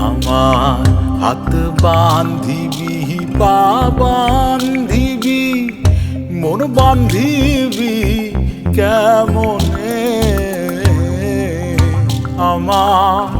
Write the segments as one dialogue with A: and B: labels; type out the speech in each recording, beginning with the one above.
A: আমার হাত বান্ধিবি পা বান্ধিবি মন বান্ধিবি কেমনে আমার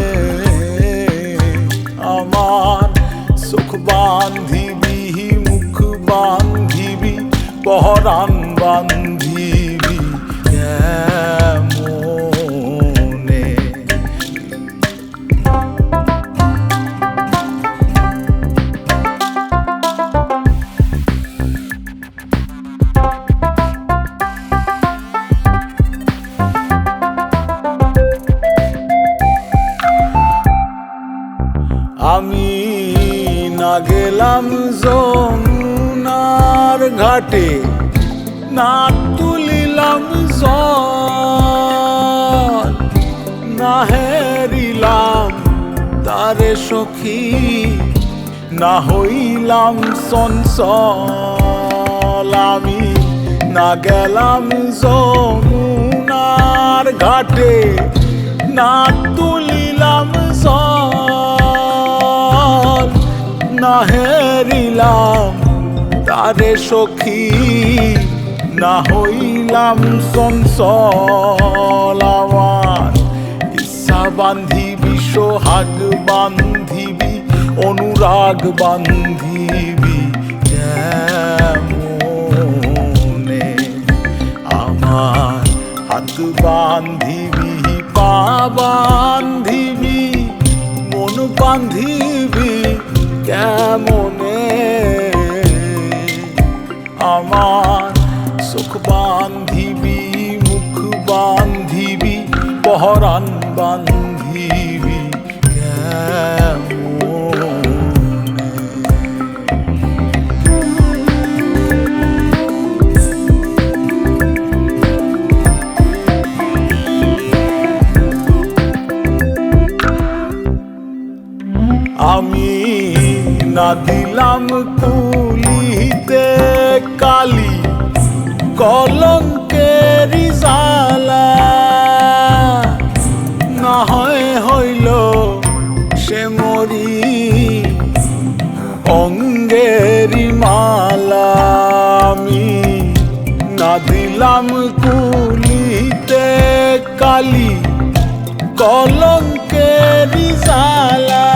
A: না গেলাম যমুনার ঘাটে না তুলিলাম জল না হেরিলাম তারে সখী না হইলাম সনসল আমি না গেলাম যমুনার ঘাটে না হেরিলাম তারে সখী, না হইলাম সনসল আমার। ইচ্ছা বান্ধিবি, সোহাগ বান্ধিবি, অনুরাগ বান্ধিবি, কেমনে আমার হাত বান্ধিবি, পা বান্ধিবি, মন বান্ধিবি, কেমনে বান্ধিবি আমি না দিলাম কুলিতে কালি কলঙ্কের জালা দিলাম কুলিতে কালি কলঙ্কের জালা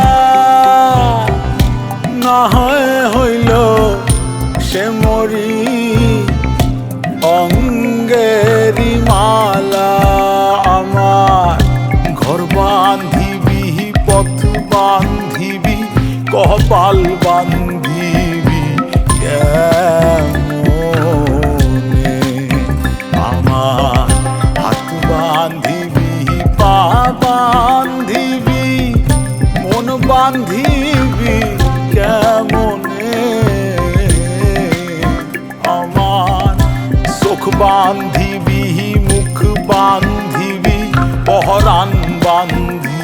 A: নহয় হইল সে মরি অঙ্গেরি মালা। বান্ধিবি কেমনে আমার চোখ বান্ধিবি মুখ বান্ধিবি পহরান বান্ধিবি